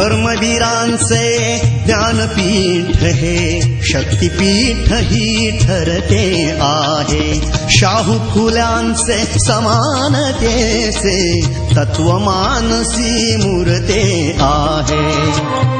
कर्मवीरांचे ज्ञानपीठ हे शक्तिपीठ ही ठरते आहे. शाहू फुल्यांचे समानतेचे तत्वमानसी मूर्ते आहे.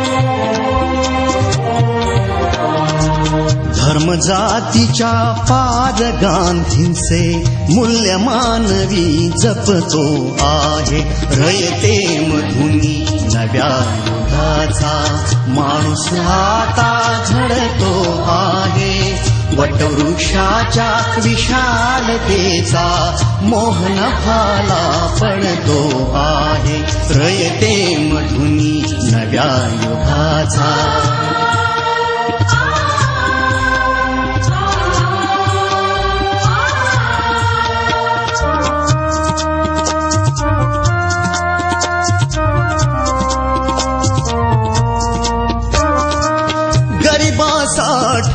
धर्म जातीच्या पाद गांधींचे मूल्य मानवी जपतो आहे. रयते मधुनी नव्या युगाचा माणूस आता झडतो आहे. वटवृक्षाच्या विशालतेचा मोहन फाला पडतो आहे. रयते मधुनी नव्या युगाचा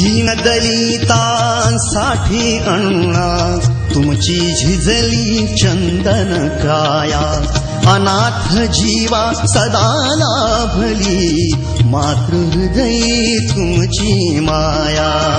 दीनदलितांसाठी अण्णा तुमची झिजली चंदन काया। अनाथ जीवा सदा लाभली मातृहृदयी तुमची माया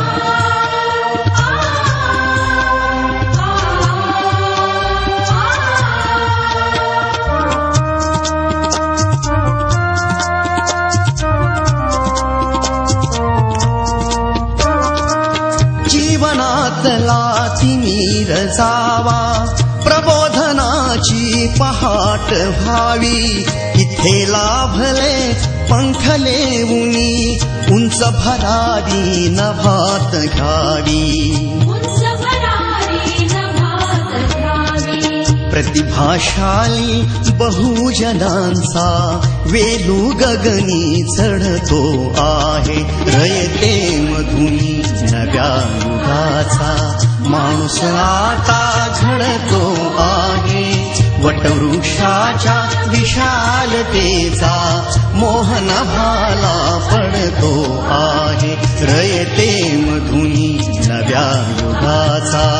जावा प्रबोधनाची पहाट व्हावी. इथे लाभले पंखले उनी उंच भरारी नभात घ्यावी प्रतिभाशाली बहुजनांचा वेलू गगनी चढतो आहे. रयते मधुनी नव्या युगाचा माणूस आता घडतो आहे. वटवृक्षाच्या विशालतेचा मोहन भाला पडतो आहे. रयते मधुनी नव्या युगाचा.